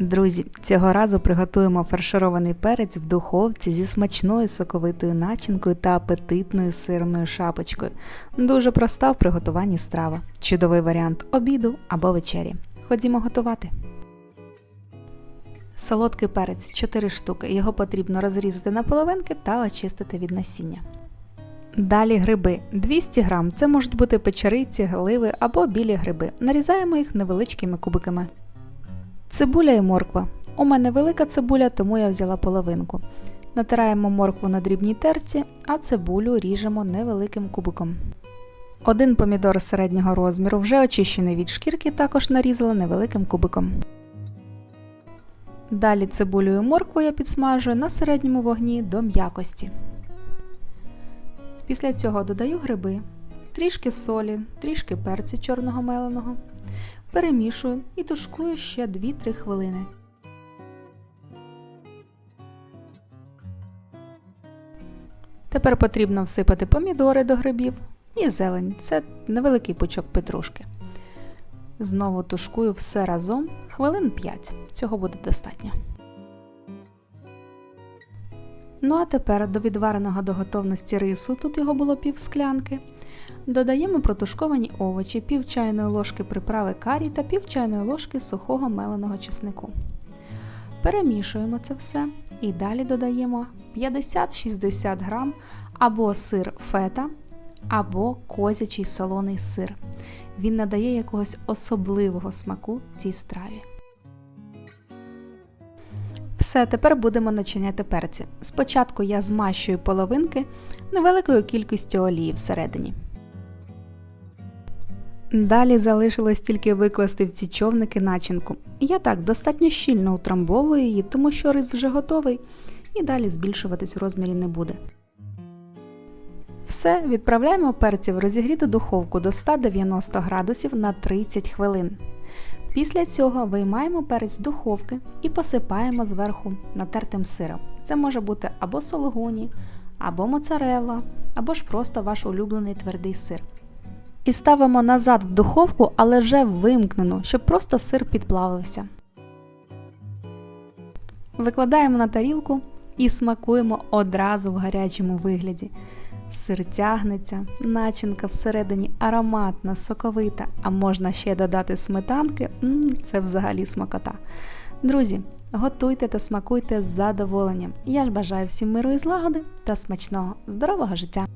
Друзі, цього разу приготуємо фарширований перець в духовці зі смачною соковитою начинкою та апетитною сирною шапочкою. Дуже проста в приготуванні страва. Чудовий варіант обіду або вечері. Ходімо готувати. Солодкий перець 4 штуки. Його потрібно розрізати на половинки та очистити від насіння. Далі гриби 200 грам. Це можуть бути печериці, гливи або білі гриби. Нарізаємо їх невеличкими кубиками. Цибуля і морква. У мене велика цибуля, тому я взяла половинку. Натираємо моркву на дрібній терці, а цибулю ріжемо невеликим кубиком. Один помідор середнього розміру, вже очищений від шкірки, також нарізала невеликим кубиком. Далі цибулю і моркву я підсмажую на середньому вогні до м'якості. Після цього додаю гриби, трішки солі, трішки перцю чорного меленого. Перемішую і тушкую ще 2-3 хвилини. Тепер потрібно всипати помідори до грибів і зелень. Це невеликий пучок петрушки. Знову тушкую все разом хвилин 5. Цього буде достатньо. Ну а тепер до відвареного до готовності рису, тут його було пів склянки. Додаємо протушковані овочі, пів чайної ложки приправи карі та пів чайної ложки сухого меленого чеснику. Перемішуємо це все і далі додаємо 50-60 грам або сир фета, або козячий солоний сир. Він надає якогось особливого смаку цій страві. Все, тепер будемо начиняти перці. Спочатку я змащую половинки невеликою кількістю олії всередині. Далі залишилось тільки викласти в ці човники начинку. Я так достатньо щільно утрамбовую її, тому що рис вже готовий і далі збільшуватись в розмірі не буде. Все, відправляємо перці в розігріту духовку до 190 градусів на 30 хвилин. Після цього виймаємо перець з духовки і посипаємо зверху натертим сиром. Це може бути або сологуні, або моцарелла, або ж просто ваш улюблений твердий сир. І ставимо назад в духовку, але вже вимкнену, щоб просто сир підплавився. Викладаємо на тарілку і смакуємо одразу в гарячому вигляді. Сир тягнеться, начинка всередині ароматна, соковита, а можна ще додати сметанки. Це взагалі смакота. Друзі, готуйте та смакуйте з задоволенням. Я ж бажаю всім миру і злагоди та смачного, здорового життя!